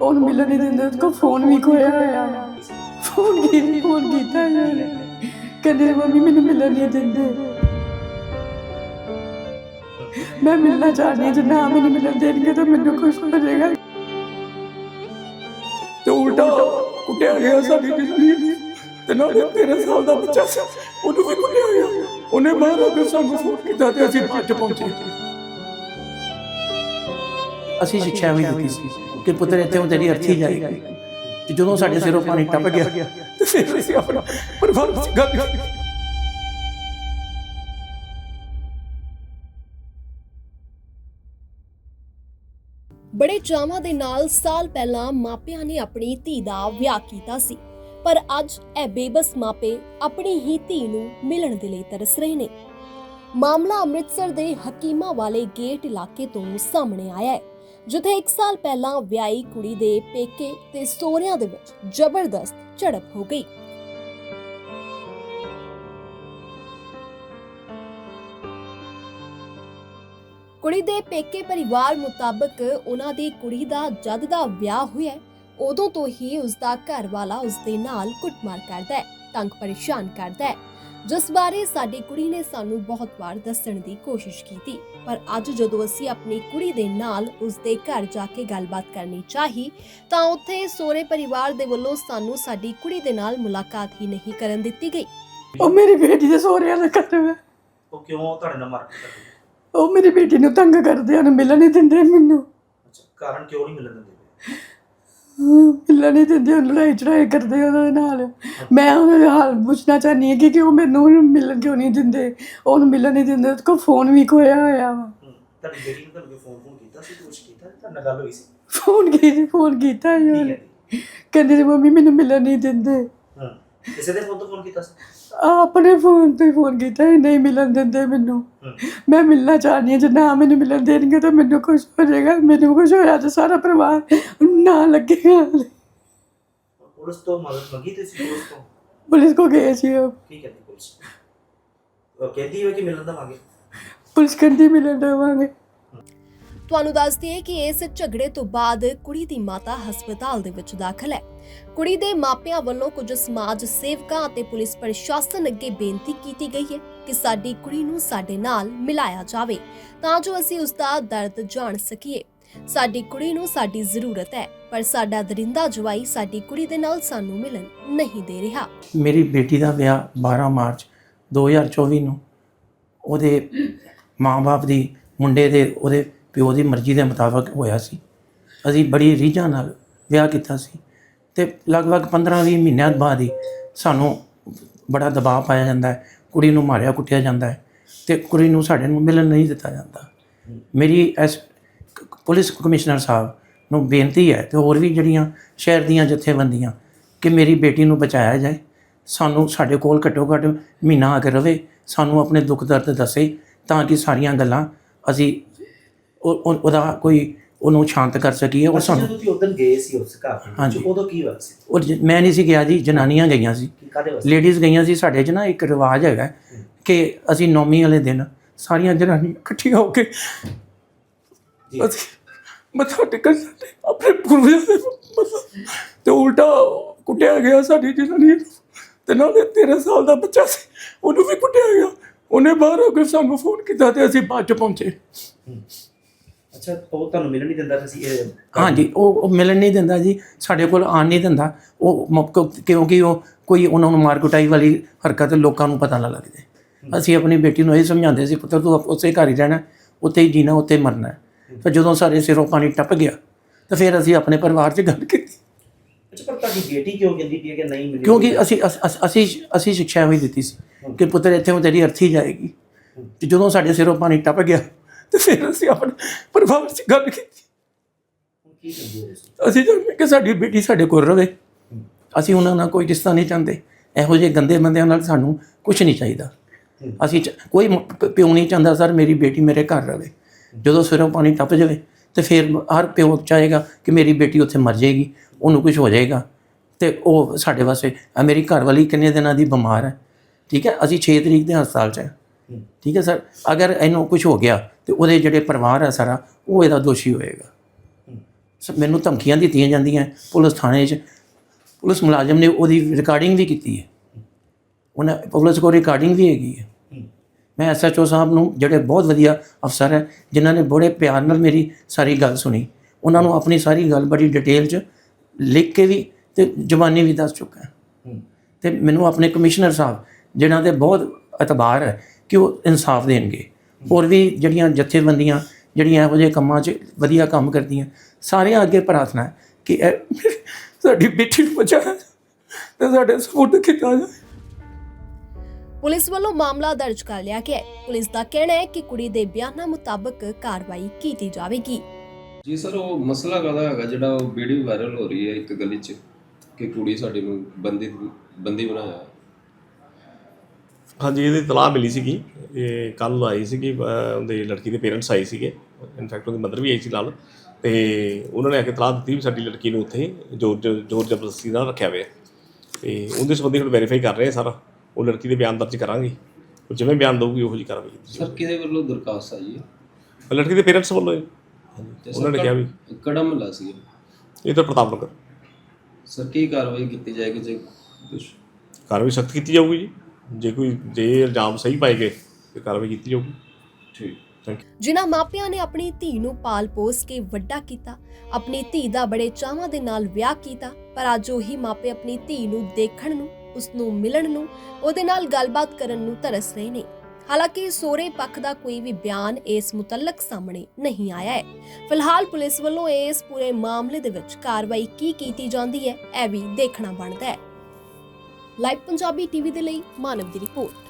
ਉਹਨੂੰ ਮਿਲਣ ਨਹੀਂ ਦਿੰਦੇ ਉਹਦੇ ਕੋਲ ਫੋਨ ਵੀ ਖੋਇਆ ਹੋਇਆ ਫੋਨ ਕੀ ਫੋਨ ਕੀਤਾ ਇਹਨਾਂ ਨੇ ਕਹਿੰਦੇ ਮੰਮੀ ਮੈਨੂੰ ਮਿਲਣ ਨਹੀਂ ਦਿੰਦੇ ਮੈਂ ਮਿਲਣਾ ਚਾਹਦੀ ਹਾਂ ਜੇ ਨਾ ਮੈਨੂੰ ਮਿਲਣ ਦੇਣਗੇ ਤਾਂ ਮੈਨੂੰ ਖੁਸ਼ ਹੋ ਜਾਏਗਾ ਤੇ ਉਲਟਾ ਕੁੱਟਿਆ ਗਿਆ ਸਾਡੀ ਜ਼ਿੰਦਗੀ ਨੂੰ ਤੇ ਨਾਲੇ 13 ਸਾਲ ਦਾ ਬੱਚਾ ਸੀ ਉਹਨੂੰ ਵੀ ਕੁੱਟਿਆ ਗਿਆ ਉਹਨੇ ਬਾਹਰ ਆ ਕੇ ਸਾਨੂੰ ਫੋਨ ਕੀਤਾ ਤੇ ਅਸੀਂ ਬਾਅਦ ਚ ਪਹੁੰਚੇ ਅਸੀਂ ਸਿੱਖਿਆ ਵੀ ਦਿੱਤੀ ਸੀ ਕਿ ਪੁੱਤਰ ਇੱਥੇ ਉਹ ਤੇਰੀ ਅਰਥੀ ਜਾਏਗੀ। ਤੇ ਜਦੋਂ ਸਾਡੇ ਸਿਰੋਂ ਪਾਣੀ ਟੱਪ ਗਿਆ ਤੇ ਫਿਰ ਅਸੀਂ ਆਪਣਾ ਪਰਿਵਾਰ ਕੀਤੀ ਬੜੇ ਚਾਵਾਂ ਦੇ ਨਾਲ ਸਾਲ ਪਹਿਲਾਂ ਮਾਪਿਆਂ ਨੇ ਆਪਣੀ ਧੀ ਦਾ ਵਿਆਹ ਕੀਤਾ ਸੀ ਪਰ ਅੱਜ ਇਹ ਬੇਬਸ ਮਾਪੇ ਆਪਣੀ ਹੀ ਧੀ ਨੂੰ ਮਿਲਣ ਦੇ ਲਈ ਤਰਸ ਰਹੇ ਨੇ। ਮਾਮਲਾ ਅੰਮ੍ਰਿਤਸਰ ਦੇ ਹਕੀਮਾ ਵਾਲੇ ਗੇਟ ਇਲਾਕੇ ਤੋਂ ਸਾਹਮਣੇ ਆਇਆ ਹੈ। ਜਿੱਥੇ 1 ਸਾਲ ਪਹਿਲਾਂ ਵਿਆਹੀ ਕੁੜੀ ਦੇ ਪੇਕੇ ਤੇ ਸੋਹਰਿਆਂ ਦੇ ਵਿੱਚ ਜ਼ਬਰਦਸਤ ਝੜਪ ਹੋ ਗਈ। ਕੁੜੀ ਦੇ ਪੇਕੇ ਪਰਿਵਾਰ ਮੁਤਾਬਕ ਉਹਨਾਂ ਦੀ ਕੁੜੀ ਦਾ ਜਦ ਦਾ ਵਿਆਹ ਹੋਇਆ, ਉਦੋਂ ਤੋਂ ਹੀ ਉਸ ਦਾ ਘਰ ਵਾਲਾ ਉਸ ਦੇ ਨਾਲ ਕੁੱਟਮਾਰ ਕਰਦਾ ਹੈ, ਤੰਗ ਪਰੇਸ਼ਾਨ ਕਰਦਾ ਹੈ। ਜਿਸ ਬਾਰੇ ਸਾਡੀ ਕੁੜੀ ਨੇ ਸਾਨੂੰ ਬਹੁਤ ਵਾਰ ਦੱਸਣ ਦੀ ਕੋਸ਼ਿਸ਼ ਕੀਤੀ। ਪਰ ਅੱਜ ਜਦੋਂ ਅਸੀਂ ਆਪਣੀ ਕੁੜੀ ਦੇ ਨਾਲ ਉਸ ਦੇ ਘਰ ਜਾ ਕੇ ਗੱਲਬਾਤ ਕਰਨੀ ਚਾਹੀ ਤਾਂ ਉੱਥੇ ਸੋਹਰੇ ਪਰਿਵਾਰ ਦੇ ਵੱਲੋਂ ਸਾਨੂੰ ਸਾਡੀ ਕੁੜੀ ਦੇ ਨਾਲ ਮੁਲਾਕਾਤ ਹੀ ਨਹੀਂ ਕਰਨ ਦਿੱਤੀ ਗਈ। ਉਹ ਮੇਰੀ ਬੇਟੀ ਦੇ ਸਹੁਰਿਆਂ ਦਾ ਘਰ ਵਾ ਉਹ ਕਿਉਂ ਤੁਹਾਡੇ ਨਾਲ ਮਾਰ ਕਰਦੇ ਉਹ ਮੇਰੀ ਬੇਟੀ ਨੂੰ ਤੰਗ ਕਰਦੇ ਹਨ ਮਿਲਣ ਨਹੀਂ ਦਿੰਦੇ ਮੈਨੂੰ। ਅੱਛਾ ਕਾਰਨ ਕਿਉਂ ਨਹੀਂ ਮਿਲਣ ਦਿੰਦੇ? ਮਿਲਣ ਨਹੀਂ ਦਿੰਦੇ ਲੜਾਈ ਚੜਾਈ ਕਰਦੇ ਉਹਦੇ ਨਾਲ। ਮੈਂ ਉਹਨਾਂ ਦਾ ਹਾਲ ਪੁੱਛਣਾ ਚਾਹਨੀ ਹਾਂ ਕਿ ਉਹ ਮੈਨੂੰ ਮਿਲਣ ਕਿਉਂ ਨਹੀਂ ਦਿੰਦੇ? ਉਹਨੂੰ ਮਿਲਣ ਨਹੀਂ ਦਿੰਦੇ ਉਹਦੇ ਕੋਲ ਫੋਨ ਵੀ ਖੋਇਆ ਹੋਇਆ ਵਾ। ਤੁਹਾਡੀ ਬੇਟੀ ਨੂੰ ਤੁਹਾਨੂੰ ਫੋਨ ਫੋਨ ਕੀਤਾ ਸੀ ਕੁਝ ਕੀਤਾ? ਤੁਹਾਡੇ ਨਾਲ ਗੱਲ ਹੋਈ ਸੀ? ਫੋਨ ਕੀ ਫੋਨ ਕੀਤਾ ਯਾਰ ਜੀ। ਕਹਿੰਦੇ ਮੰਮੀ ਮੈਨੂੰ ਮਿਲਣ ਨਹੀਂ ਦਿੰਦੇ। ਹੂੰ ਕਿਸੇ ਦੇ ਫੋਨ ਤੋਂ ਫੋਨ ਕੀਤਾ ਸੀ? ਆਪਣੇ ਫੋਨ ਤੋਂ ਫੋਨ ਕੀਤਾ ਸੀ, ਨਹੀਂ ਮਿਲਣ ਦਿੰਦੇ ਮੈਨੂੰ। ਮੈਂ ਮਿਲਣਾ ਚਾਹਨੀ ਹਾਂ ਜੇ ਨਾ ਮੈਨੂੰ ਮਿਲਣ ਦੇਣਗੇ ਤਾਂ ਮੈਨੂੰ ਖੁਸ਼ ਹੋ ਜਾਏਗਾ ਮੈਨੂੰ ਖੁਸ਼ ਹੋਇਆ ਤੇ ਸਾਰਾ ਪਰਿਵਾਰ ਨਾ ਲੱਗੇਗਾ ਪੁਲਿਸ ਤੋਂ ਮਦਦ ਮੰਗੀ ਤੇ ਸੀ ਪੁਲਿਸ ਤੋਂ? ਪੁਲਿਸ ਕੋ ਗਏ ਸੀ ਉਹ। ਕੀ ਕਹਿੰਦੀ ਪੁਲਿਸ। ਉਹ ਕਹਿੰਦੀ ਹੈ ਕਿ ਮਿਲਣ ਦਵਾਂਗੇ? ਪੁਲਿਸ ਕਹਿੰਦੀ ਮਿਲਣ ਦੇਵਾਂਗੇ। ਤੁਹਾਨੂੰ ਦੱਸ ਦਈਏ ਕਿ ਇਸ ਝਗੜੇ ਤੋਂ ਬਾਅਦ ਕੁੜੀ ਦੀ ਮਾਤਾ ਹਸਪਤਾਲ ਦੇ ਵਿੱਚ ਦਾਖਲ ਹੈ। ਕੁੜੀ ਦੇ ਮਾਪਿਆਂ ਵੱਲੋਂ ਕੁਝ ਸਮਾਜ ਸੇਵਕਾਂ ਅਤੇ ਪੁਲਿਸ ਪ੍ਰਸ਼ਾਸਨ ਅੱਗੇ ਬੇਨਤੀ ਕੀਤੀ ਗਈ ਹੈ ਕਿ ਸਾਡੀ ਕੁੜੀ ਨੂੰ ਸਾਡੇ ਨਾਲ ਮਿਲਾਇਆ ਜਾਵੇ ਤਾਂ ਜੋ ਅਸੀਂ ਉਸ ਦਾ ਦਰਦ ਜਾਣ ਸਕੀਏ। ਸਾਡੀ ਕੁੜੀ ਨੂੰ ਸਾਡੀ ਜ਼ਰੂਰਤ ਹੈ, ਪਰ ਸਾਡਾ ਦਰਿੰਦਾ ਜਵਾਈ ਸਾਡੀ ਕੁੜੀ ਦੇ ਨਾਲ ਸਾਨੂੰ ਮਿਲਣ ਨਹੀਂ ਦੇ ਰਿਹਾ। ਮੇਰੀ ਬੇਟੀ ਦਾ ਵਿਆਹ 12 ਮਾਰਚ 2024 ਨੂੰ ਉਹਦੇ ਮਾਂ-ਬਾਪ ਦੀ ਮੁੰਡੇ ਦੇ ਉਹਦੇ ਪਿਓ ਦੀ ਮਰਜ਼ੀ ਦੇ ਮੁਤਾਬਕ ਹੋਇਆ ਸੀ। ਅਸੀਂ ਬੜੀ ਰੀਝਾਂ ਨਾਲ ਵਿਆਹ ਕੀਤਾ ਸੀ ਤੇ ਲਗਭਗ 15-20 ਮਹੀਨਿਆਂ ਬਾਅਦ ਹੀ ਸਾਨੂੰ ਬੜਾ ਦਬਾਅ ਪਾਇਆ ਜਾਂਦਾ ਹੈ। ਕੁੜੀ ਨੂੰ ਮਾਰਿਆ ਕੁੱਟਿਆ ਜਾਂਦਾ ਹੈ ਤੇ ਕੁੜੀ ਨੂੰ ਸਾਡੇ ਨੂੰ ਮਿਲਣ ਨਹੀਂ ਦਿੱਤਾ ਜਾਂਦਾ। ਮੇਰੀ ਇਸ ਪੁਲਿਸ ਕਮਿਸ਼ਨਰ ਸਾਹਿਬ ਨੂੰ ਬੇਨਤੀ ਹੈ ਤੇ ਹੋਰ ਵੀ ਜਿਹੜੀਆਂ ਸ਼ਹਿਰ ਦੀਆਂ ਜਥੇਬੰਦੀਆਂ ਕਿ ਮੇਰੀ ਬੇਟੀ ਨੂੰ ਬਚਾਇਆ ਜਾਏ। ਸਾਨੂੰ ਸਾਡੇ ਕੋਲ ਘੱਟੋ ਘੱਟ ਮਹੀਨਾ ਆ ਕੇ ਰਵੇ, ਸਾਨੂੰ ਆਪਣੇ ਦੁੱਖ ਦਰਦ ਦੱਸੇ ਤਾਂ ਕਿ ਸਾਰੀਆਂ ਗੱਲਾਂ ਅਸੀਂ ਉਹਦਾ ਕੋਈ ਉਹਨੂੰ ਸ਼ਾਂਤ ਕਰ ਸਕੀਏ ਔਰ ਸਾਨੂੰ ਜਦੋਂ ਤੁਸੀਂ ਉਦੋਂ ਗਏ ਸੀ ਉਸ ਘਰ। ਵਿੱਚ ਉਦੋਂ ਕੀ ਹੋਇਆ ਸੀ? ਔਰ ਮੈਂ ਨਹੀਂ ਸੀ ਗਿਆ ਜੀ ਜਨਾਨੀਆਂ ਗਈਆਂ ਸੀ। ਲੇਡੀਜ਼ ਗਈਆਂ ਸੀ ਸਾਡੇ 'ਚ ਨਾ ਇੱਕ ਰਿਵਾਜ ਹੈਗਾ ਕਿ ਅਸੀਂ ਨੌਮੀ ਵਾਲੇ ਦਿਨ ਸਾਰੀਆਂ ਜਨਾਨੀਆਂ ਇਕੱਠੀਆਂ ਹੋ ਕੇ ਜੀ। ਮੱਥਾ ਟੇਕਣ ਆਪਣੇ ਪੁਰਵਿਆਂ ਦੇ ਤੇ ਉਲਟਾ ਕੁੱਟਿਆ ਗਿਆ ਸਾਡੀ ਜ਼ਿੰਦਗੀ ਨੂੰ। ਤੇ ਨਾਲੇ 13 ਸਾਲ ਦਾ ਬੱਚਾ ਸੀ ਉਹਨੂੰ ਵੀ ਕੁੱਟਿਆ ਗਿਆ। ਉਹਨੇ ਬਾਹਰ ਆ ਕੇ ਸਾਨੂੰ ਫੋਨ ਕੀਤਾ ਤੇ ਅਸੀਂ ਬਾਅਦ ਚ ਪਹੁੰਚੇ। ਅੱਛਾ ਉਹ ਤੁਹਾਨੂੰ ਮਿਲਣ ਨਹੀਂ ਦਿੰਦਾ ਸੀ ਇਹ ਹਾਂਜੀ ਉਹ ਉਹ ਮਿਲਣ ਨਹੀਂ ਦਿੰਦਾ ਜੀ ਸਾਡੇ ਕੋਲ ਆਣ ਨਹੀਂ ਦਿੰਦਾ। ਉਹ ਮ- ਕਿਉਂ- ਕਿਉਂਕਿ ਉਹ ਕੋਈ ਉਹਨਾਂ ਨੂੰ ਮਾਰ ਕੁਟਾਈ ਵਾਲੀ ਹਰਕਤ ਲੋਕਾਂ ਨੂੰ ਪਤਾ ਨਾ ਲੱਗ ਜਾਏ। ਅਸੀਂ ਆਪਣੀ ਬੇਟੀ ਨੂੰ ਇਹ ਸਮਝਾਉਂਦੇ ਸੀ ਪੁੱਤਰ ਤੂੰ ਉਸੇ ਘਰ ਹੀ ਰਹਿਣਾ ਉੱਥੇ ਹੀ ਜੀਣਾ ਉੱਥੇ ਹੀ ਮਰਨਾ ਹੈ। ਫਿਰ ਜਦੋਂ ਸਾਡੇ ਸਿਰੋਂ ਪਾਣੀ ਟੱਪ ਗਿਆ ਤਾਂ ਫਿਰ ਅਸੀਂ ਆਪਣੇ ਪਰਿਵਾਰ 'ਚ ਗੱਲ ਕੀਤੀ। ਅੱਛਾ ਪਰ ਤੁਹਾਡੀ ਬੇਟੀ ਕਿਉਂ ਕਹਿੰਦੀ ਪਈ ਹੈ ਕਿ ਨਹੀਂ ਮਿਲੀ? ਕਿਉਂਕਿ ਅਸੀਂ ਅਸ- ਅਸ- ਅਸੀਂ ਅਸੀਂ ਸਿੱਖਿਆ ਵੀ ਦਿੱਤੀ ਸੀ ਕਿ ਪੁੱਤਰ ਇੱਥੇ ਉਹ ਤੇਰੀ ਅਰਥੀ ਜਾਏਗੀ। ਤੇ ਜਦੋਂ ਸਾਡੇ ਸਿਰੋਂ ਪਾਣੀ ਟੱਪ ਗਿਆ ਤੇ ਫਿਰ ਅਸੀਂ ਆਪਣੇ ਪਰਿਵਾਰ 'ਚ ਗੱਲ ਕੀਤੀ। ਕੀ ਕਹਿੰਦੀ ਹੋ ਤੁਸੀਂ? ਅਸੀਂ ਚਾਹੁੰਦੇ ਕਿ ਸਾਡੀ ਬੇਟੀ ਸਾਡੇ ਕੋਲ ਰਵੇ। ਅਸੀਂ ਉਹਨਾਂ ਨਾਲ ਕੋਈ ਰਿਸ਼ਤਾ ਨਹੀਂ ਚਾਹੁੰਦੇ। ਇਹੋ ਜਿਹੇ ਗੰਦੇ ਬੰਦਿਆਂ ਨਾਲ ਸਾਨੂੰ ਕੁਝ ਨਹੀਂ ਚਾਹੀਦਾ। ਅਸੀਂ ਚ- ਕੋਈ ਮ- ਪ- ਪਿਓ ਨਹੀਂ ਚਾਹੁੰਦਾ ਸਰ ਮੇਰੀ ਬੇਟੀ ਮੇਰੇ ਘਰ ਰਵੇ। ਜਦੋਂ ਸਿਰੋਂ ਪਾਣੀ ਟੱਪ ਜਾਵੇ ਤੇ ਫਿਰ ਹਰ ਪਿਓ ਚਾਹੇਗਾ ਕਿ ਮੇਰੀ ਬੇਟੀ ਉੱਥੇ ਮਰ ਜਾਏਗੀ ਉਹਨੂੰ ਕੁਝ ਹੋ ਜਾਏਗਾ। ਤੇ ਉਹ ਸਾਡੇ ਵਾਸਤੇ ਮੇਰੀ ਘਰ ਵਾਲੀ ਕਿੰਨੇ ਦਿਨਾਂ ਦੀ ਬਿਮਾਰ ਹੈ? ਠੀਕ ਹੈ? ਅਸੀਂ 6 ਤਰੀਕ ਦੇ ਹਸਪਤਾਲ 'ਚ ਹੂੰ। ਠੀਕ ਹੈ ਸਰ? ਅਗਰ ਇਹਨੂੰ ਕੁਝ ਹੋ ਗਿਆ ਤੇ ਉਹਦੇ ਜਿਹੜੇ ਪਰਿਵਾਰ ਹੈ ਸਾਰਾ, ਉਹ ਇਹਦਾ ਦੋਸ਼ੀ ਹੋਏਗਾ। ਸ- ਮੈਨੂੰ ਧਮਕੀਆਂ ਦਿੱਤੀਆਂ ਜਾਂਦੀਆਂ, ਪੁਲਿਸ ਥਾਣੇ 'ਚ। ਪੁਲਿਸ ਮੁਲਾਜ਼ਮ ਨੇ ਉਹਦੀ ਰਿਕਾਰਡਿੰਗ ਵੀ ਕੀਤੀ ਹੈ। ਉਹਨਾਂ, ਪੁਲਿਸ ਕੋਲ ਰਿਕਾਰਡਿੰਗ ਵੀ ਹੈਗੀ ਹੈ। ਮੈਂ ਐਸਐਚਓ ਸਾਹਿਬ ਨੂੰ, ਜਿਹੜੇ ਬਹੁਤ ਵਧੀਆ ਅਫਸਰ ਹੈ, ਜਿਨ੍ਹਾਂ ਨੇ ਬੜੇ ਪਿਆਰ ਨਾਲ ਮੇਰੀ ਸਾਰੀ ਗੱਲ ਸੁਣੀ, ਉਹਨਾਂ ਨੂੰ ਆਪਣੀ ਸਾਰੀ ਗੱਲ ਬੜੀ ਡਿਟੇਲ 'ਚ ਲਿਖ ਕੇ ਵੀ ਤੇ ਜ਼ੁਬਾਨੀ ਵੀ ਦੱਸ ਚੁੱਕਾ। ਤੇ ਮੈਨੂੰ ਆਪਣੇ ਕਮਿਸ਼ਨਰ ਸਾਹਿਬ, ਜਿਨ੍ਹਾਂ ਦੇ ਬਹੁਤ ਇਤਬਾਰ ਹੈ ਕਿ ਉਹ ਇਨਸਾਫ ਦੇਣਗੇ। ਹੋਰ ਵੀ ਜਿਹੜੀਆਂ ਜਥੇਬੰਦੀਆਂ ਜਿਹੜੀਆਂ ਇਹੋ ਜਿਹੇ ਕੰਮਾਂ 'ਚ ਵਧੀਆ ਕੰਮ ਕਰਦੀਆਂ ਸਾਰਿਆਂ ਅੱਗੇ ਪ੍ਰਾਰਥਨਾ ਹੈ ਕਿ ਇਹ ਸਾਡੀ ਬੇਟੀ ਨੂੰ ਬਚਾਇਆ ਤੇ ਸਾਡੇ ਸਪੋਰਟ ਕੀਤਾ ਜਾਏ। ਪੁਲਿਸ ਵੱਲੋਂ ਮਾਮਲਾ ਦਰਜ ਕਰ ਲਿਆ ਗਿਆ ਹੈ। ਪੁਲਿਸ ਦਾ ਕਹਿਣਾ ਹੈ ਕਿ ਕੁੜੀ ਦੇ ਬਿਆਨਾਂ ਮੁਤਾਬਕ ਕਾਰਵਾਈ ਕੀਤੀ ਜਾਵੇਗੀ। ਜੀ ਸਰ ਉਹ ਮਸਲਾ ਕਾਹਦਾ ਹੈਗਾ ਜਿਹੜਾ ਉਹ ਵੀਡੀਓ ਵਾਇਰਲ ਹੋ ਰਹੀ ਹੈ ਇੱਕ ਗਲੀ 'ਚ ਕਿ ਕੁੜੀ ਸਾਡੀ ਨੂੰ ਬੰਦੀ ਬੰਦੀ ਬਣਾਇਆ। ਹਾਂਜੀ ਇਹਦੀ ਤਲਾਹ ਮਿਲੀ ਸੀਗੀ। ਇਹ ਕੱਲ ਆਈ ਸੀਗੀ ਅਹ ਉਹਦੇ ਲੜਕੀ ਦੇ ਪੇਰੈਂਟਸ ਆਏ ਸੀਗੇ। ਇਨਫੈਕਟ ਉਹਦੀ ਮਦਰ ਵੀ ਆਈ ਸੀ ਨਾਲ। ਤੇ ਉਹਨਾਂ ਨੇ ਆ ਕੇ ਤਲਾਹ ਦਿੱਤੀ ਵੀ ਸਾਡੀ ਲੜਕੀ ਨੂੰ ਉੱਥੇ ਜ਼ੋਰ ਜ਼ੋਰ ਜ਼ਬਰਦਸਤੀ ਨਾਲ ਰੱਖਿਆ ਹੋਇਆ। ਤੇ ਉਹਦੇ ਸੰਬੰਧੀ ਹੁਣ ਵੈਰੀਫਾਈ ਕਰ ਰਹੇ ਆ ਸਾਰਾ। ਉਹ ਲੜਕੀ ਦੇ ਬਿਆਨ ਦਰਜ ਕਰਾਂਗੇ। ਉਹ ਜਿਵੇਂ ਬਿਆਨ ਦਊਗੀ ਉਹੋ ਜੀ ਕਾਰਵਾਈ ਕੀਤੀ ਸਰ ਕਿਹਦੇ ਵੱਲੋਂ ਦਰਖਾਸਤ ਆਈ ਹੈ? ਜਾਊਗੀ। ਲੜਕੀ ਦੇ ਪੇਰੈਂਟਸ ਵੱਲੋਂ। ਤੇ ਉਹਨਾਂ ਨੇ ਕਿਹਾ ਵੀ ਕਿਹੜਾ ਮਹੱਲਾ ਸੀ ਇਹ। ਤਾਂ ਪ੍ਰਤਾਪ ਨਗਰ। ਸਰ ਕੀ ਕਾਰਵਾਈ ਕੀਤੀ ਜਾਏਗੀ ਜੇ ਕੁਛ ਕਾਰਵਾਈ ਸਖਤ ਕੀਤੀ ਜਾਊਗੀ ਜੀ। ਜੇ ਕੋਈ ਜੇ ਇਲਜ਼ਾਮ ਸਹੀ ਪਾਏ ਗਏ ਤੇ ਕਾਰਵਾਈ ਕੀਤੀ ਜਾਊਗੀ। ਠੀਕ। ਥੈਂਕ ਯੂ ਜਿਨ੍ਹਾਂ ਮਾਪਿਆਂ ਨੇ ਆਪਣੀ ਧੀ ਨੂੰ ਪਾਲ ਪੋਸ ਕੇ ਵੱਡਾ ਕੀਤਾ ਆਪਣੀ ਧੀ ਦਾ ਬੜੇ ਚਾਵਾਂ ਦੇ ਨਾਲ ਵਿਆਹ ਕੀਤਾ ਪਰ ਅੱਜ ਉਹੀ ਮਾਪੇ ਆਪਣੀ ਧੀ ਨੂੰ ਦੇਖਣ ਨੂੰ ਉਸ ਨੂੰ ਮਿਲਣ ਨੂੰ ਉਹਦੇ ਨਾਲ ਗੱਲਬਾਤ ਕਰਨ ਨੂੰ ਤਰਸ ਰਹੇ ਨੇ। ਹਾਲਾਂਕਿ ਸੋਰੇ ਪੱਖ ਦਾ ਕੋਈ ਵੀ ਬਿਆਨ ਇਸ ਮੁਤਲਕ ਸਾਹਮਣੇ ਨਹੀਂ ਆਇਆ ਹੈ। ਫਿਲਹਾਲ ਪੁਲਿਸ ਵੱਲੋਂ ਇਸ ਪੂਰੇ ਮਾਮਲੇ ਦੇ ਵਿੱਚ ਕਾਰਵਾਈ ਕੀ ਕੀਤੀ ਜਾਂਦੀ ਹੈ ਇਹ ਵੀ ਦੇਖਣਾ ਬਣਦਾ ਹੈ। ਲਾਈਵ ਪੰਜਾਬੀ ਟੀਵੀ ਦੇ ਲਈ ਮਾਨਵ ਦੀ ਰਿਪੋਰਟ